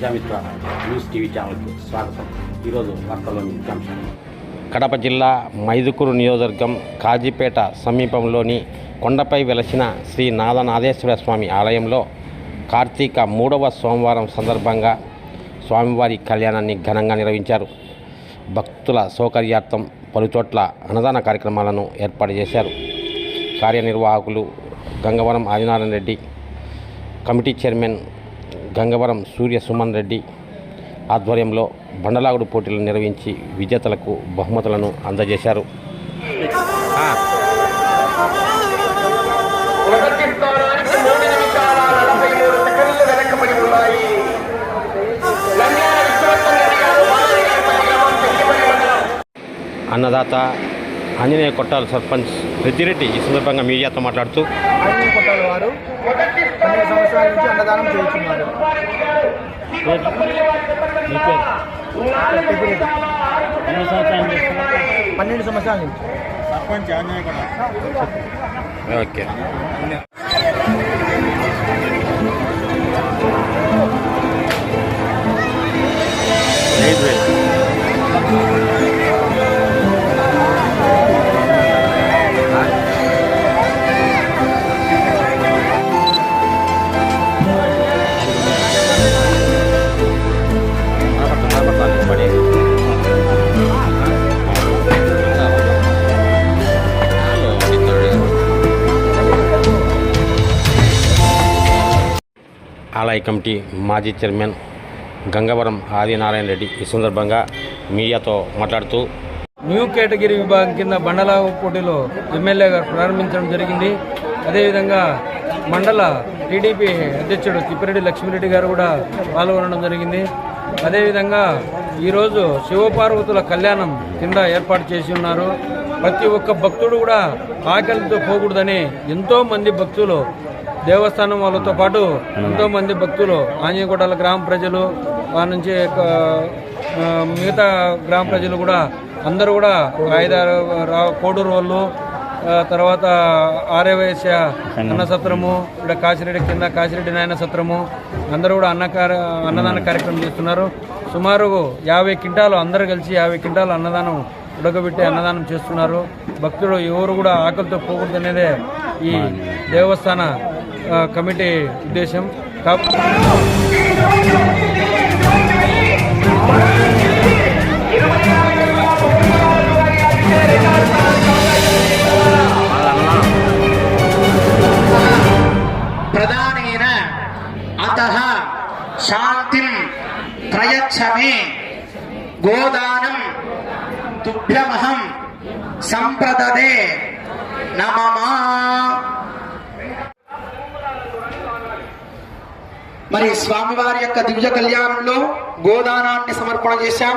Prajamitra news TV ఛానల్కి స్వాగతం. ఈరోజు వార్తల్లోని ముఖ్యాంశాలు కడప జిల్లా మైదుకూరు నియోజకవర్గం కాజీపేట సమీపంలోని కొండపై వెలసిన శ్రీ నాదనాథేశ్వర స్వామి ఆలయంలో కార్తీక మూడవ సోమవారం సందర్భంగా స్వామివారి కళ్యాణాన్ని ఘనంగా నిర్వహించారు. భక్తుల సౌకర్యార్థం పలుచోట్ల అన్నదాన కార్యక్రమాలను ఏర్పాటు చేశారు. కార్యనిర్వాహకులు గంగవరం ఆదినారాయణ రెడ్డి కమిటీ చైర్మన్ గంగవరం సూర్య సుమన్ రెడ్డి ఆధ్వర్యంలో బండలాగుడు పోటీలు నిర్వహించి విజేతలకు బహుమతులను అందజేశారు. అన్నదాత ఆంజనేయ కొట్టాల సర్పంచ్ పెద్దిరెడ్డి ఈ సందర్భంగా మీడియాతో మాట్లాడుతూ ఆంజనేయ వారు. పన్నెండు సంవత్సరాల నుంచి అన్నదానం చేస్తున్నారు. పన్నెండు సంవత్సరాల నుంచి. ఓకే. ఐదు వేలు కమిటీ మాజీ చైర్మన్ గంగవరం ఆదినారాయణ రెడ్డి ఈ సందర్భంగా మీడియాతో మాట్లాడుతూ న్యూ కేటగిరీ విభాగం కింద బండల పోటీలో ఎమ్మెల్యే గారు ప్రారంభించడం జరిగింది. అదేవిధంగా మండల టీడీపీ అధ్యక్షుడు తిప్పిరెడ్డి లక్ష్మిరెడ్డి గారు కూడా పాల్గొనడం జరిగింది. అదేవిధంగా ఈరోజు శివపార్వతుల కళ్యాణం కింద ఏర్పాటు చేసి ఉన్నారు. ప్రతి ఒక్క భక్తుడు కూడా ఆకలితో పోకూడదని ఎంతోమంది భక్తులు దేవస్థానం వాళ్ళతో పాటు ఎంతో మంది భక్తులు ఆంజనేయకోటల గ్రామ ప్రజలు వారి నుంచి మిగతా గ్రామ ప్రజలు కూడా అందరూ కూడా ఐదారు కోడూరు వాళ్ళు తర్వాత ఆర్యవైశ్య అన్న. సత్రము ఇక్కడ కాశిరెడ్డి కింద కాశిరెడ్డి నాయన సత్రము అందరూ కూడా అన్న కార్య అన్నదాన కార్యక్రమం చేస్తున్నారు. సుమారు యాభై క్వింటాలు అందరూ కలిసి యాభై క్వింటాలు అన్నదానం ఉడకబెట్టి అన్నదానం చేస్తున్నారు. భక్తులు ఎవరు కూడా ఆకలితో పోకూడదు అనేదే ఈ దేవస్థాన కమిటీ ఉద్దేశం. కా- ప్రధానేన అత శాంతిం ప్రయచ్చమే గోదానం తుభ్యమహం సంప్రదదే నమమా మరి స్వామివారి యొక్క దివ్య కళ్యాణంలో గోదానాన్ని సమర్పణ చేశాం.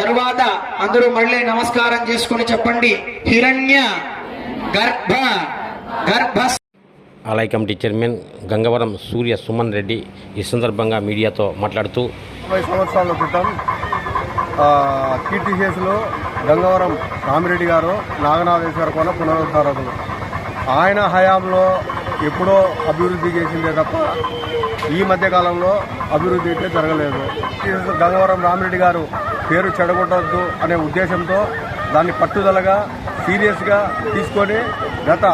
తరువాత అందరూ మళ్ళీ నమస్కారం చేసుకుని చెప్పండి. హిరణ్య గర్భ గర్భ ఆలయ కమిటీ చైర్మన్ గంగవరం సూర్య సుమన్ రెడ్డి ఈ సందర్భంగా మీడియాతో మాట్లాడుతూ ముప్పై సంవత్సరాల క్రితం కీర్తిశేషులు గంగవరం రామిరెడ్డి గారు నాగనాథేశ్వర కోన పునరుద్ధారకులు. ఆయన హయాంలో ఎప్పుడో అభివృద్ధి చేసిందే తప్ప ఈ మధ్య కాలంలో అభివృద్ధి అయితే జరగలేదు. గంగవరం రామిరెడ్డి గారు పేరు చెడగొట్టద్దు అనే ఉద్దేశంతో దాన్ని పట్టుదలగా సీరియస్గా తీసుకొని గత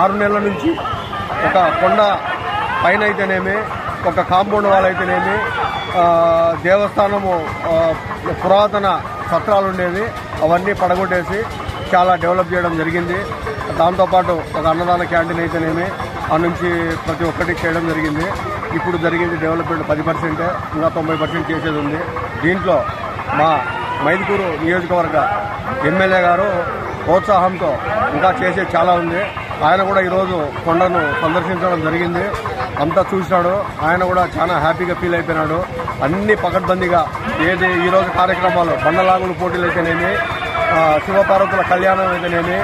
ఆరు నెలల నుంచి ఒక కొండ పైన అయితేనేమి ఒక కాంపౌండ్ వాల్ అయితేనేమి దేవస్థానము పురాతన సత్రాలు ఉండేవి అవన్నీ పడగొట్టేసి చాలా డెవలప్ చేయడం జరిగింది. దాంతోపాటు ఒక అన్నదాన క్యాంటీన్ అయితేనేమి ఆ నుంచి ప్రతి ఒక్కటి చేయడం జరిగింది. ఇప్పుడు జరిగింది డెవలప్మెంట్ పది పర్సెంటే ఇంకా తొంభై పర్సెంట్ చేసేది ఉంది. దీంట్లో మా మైదుకూరు నియోజకవర్గ ఎమ్మెల్యే గారు ప్రోత్సాహంతో ఇంకా చేసే చాలా ఉంది. ఆయన కూడా ఈరోజు కొండను సందర్శించడం జరిగింది. అంతా చూసినాడు. ఆయన కూడా చాలా హ్యాపీగా ఫీల్ అయిపోయినాడు. అన్ని పకడ్బందీగా ఏది ఈరోజు కార్యక్రమాలు బండలాగులు పోటీలు అయితేనేమి శివపార్వతుల కళ్యాణం అయితేనేమి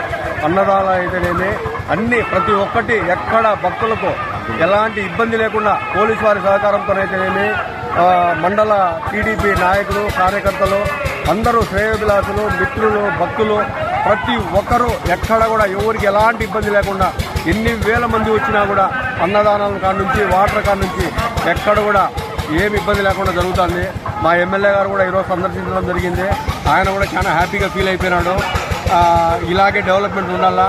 అన్నదానం అయితేనేమి అన్ని ప్రతి ఒక్కటి ఎక్కడ భక్తులకు ఎలాంటి ఇబ్బంది లేకుండా పోలీసు వారి సహకారంతోనైతేనేమి మండల టీడీపీ నాయకులు కార్యకర్తలు అందరూ శ్రేయోభిలాసులు మిత్రులు భక్తులు ప్రతి ఒక్కరూ ఎక్కడ కూడా ఎవరికి ఎలాంటి ఇబ్బంది లేకుండా ఎన్ని వేల మంది వచ్చినా కూడా అన్నదానాల కాడ నుంచి వాటర్ కాడ నుంచి ఎక్కడ కూడా ఏమి ఇబ్బంది లేకుండా జరుగుతుంది. మా ఎమ్మెల్యే గారు కూడా ఈరోజు సందర్శించడం జరిగింది. ఆయన కూడా చాలా హ్యాపీగా ఫీల్ అయిపోయినాడు. ఇలాగే డెవలప్మెంట్ ఉండాలా?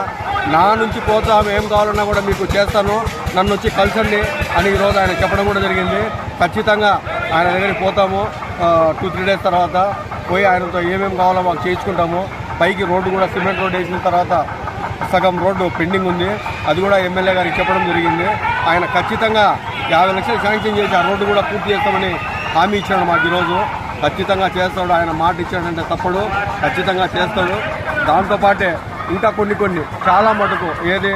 నా నుంచి ప్రోత్సాహం ఏం కావాలన్నా కూడా మీకు చేస్తాను. నన్ను వచ్చి కలిసండి అని ఈరోజు ఆయన చెప్పడం కూడా జరిగింది. ఖచ్చితంగా ఆయన దగ్గరికి పోతాము. టూ త్రీ డేస్ తర్వాత పోయి ఆయనతో ఏమేమి కావాలో మాకు చేయించుకుంటాము. పైకి రోడ్డు కూడా సిమెంట్ రోడ్డు వేసిన తర్వాత సగం రోడ్డు పెండింగ్ ఉంది. అది కూడా ఎమ్మెల్యే గారికి చెప్పడం జరిగింది. ఆయన ఖచ్చితంగా యాభై లక్షలు శాంక్షన్ చేసి ఆ రోడ్డు కూడా పూర్తి చేస్తామని హామీ ఇచ్చాడు మాకు ఈరోజు. ఖచ్చితంగా చేస్తాడు. ఆయన మాట ఇచ్చాడంటే తప్పడు. ఖచ్చితంగా చేస్తాడు. దాంతోపాటే ఇంకా కొన్ని కొన్ని చాలా మటుకు ఏది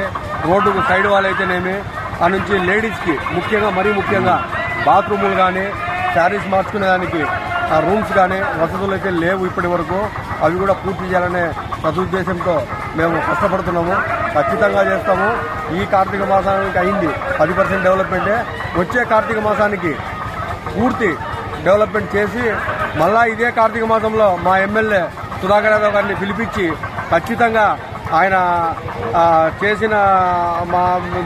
రోడ్డుకు సైడ్ వాళ్ళు అయితేనేమి ఆ నుంచి లేడీస్కి ముఖ్యంగా మరీ ముఖ్యంగా బాత్రూములు కానీ శారీస్ మార్చుకునే దానికి ఆ రూమ్స్ కానీ వసతులు అయితే లేవు ఇప్పటి వరకు. అవి కూడా పూర్తి చేయాలనే సదుద్దేశంతో మేము కష్టపడుతున్నాము. ఖచ్చితంగా చేస్తాము. ఈ కార్తీక మాసానికి అయింది పది పర్సెంట్ డెవలప్మెంటే. వచ్చే కార్తీక మాసానికి పూర్తి డెవలప్మెంట్ చేసి మళ్ళా ఇదే కార్తీక మాసంలో మా ఎమ్మెల్యే సుధాకర్ యాదవ్ గారిని పిలిపించి ఖచ్చితంగా ఆయన చేసిన మా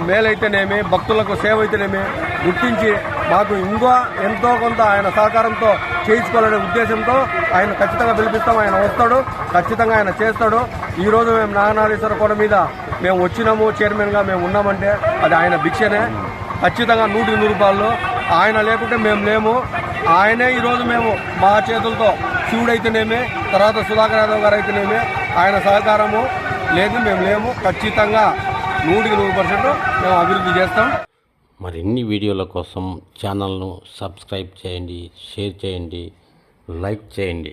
మేలైతేనేమి భక్తులకు సేవ అయితేనేమి గుర్తించి మాకు ఇంకో ఎంతో కొంత ఆయన సహకారంతో చేయించుకోవాలనే ఉద్దేశంతో ఆయన ఖచ్చితంగా పిలిపిస్తాం. ఆయన వస్తాడు ఖచ్చితంగా ఆయన చేస్తాడు. ఈరోజు మేము నాగనాథేశ్వర కోట మీద మేము వచ్చినాము చైర్మన్గా మేము ఉన్నామంటే అది ఆయన భిక్షనే. ఖచ్చితంగా నూటికి నూరు రూపాయలు ఆయన లేకుంటే మేము లేము. ఆయనే ఈరోజు మేము మా చేతులతో శివుడైతేనేమి తర్వాత సుధాకర్ యాదవ్ గారు అయితేనేమే ఆయన సహకారము లేదు మేము లేము. ఖచ్చితంగా నూటికి నూరు పర్సెంట్ మేము అభివృద్ధి చేస్తాం. మరిన్ని వీడియోల కోసం ఛానల్ను సబ్స్క్రైబ్ చేయండి షేర్ చేయండి లైక్ చేయండి.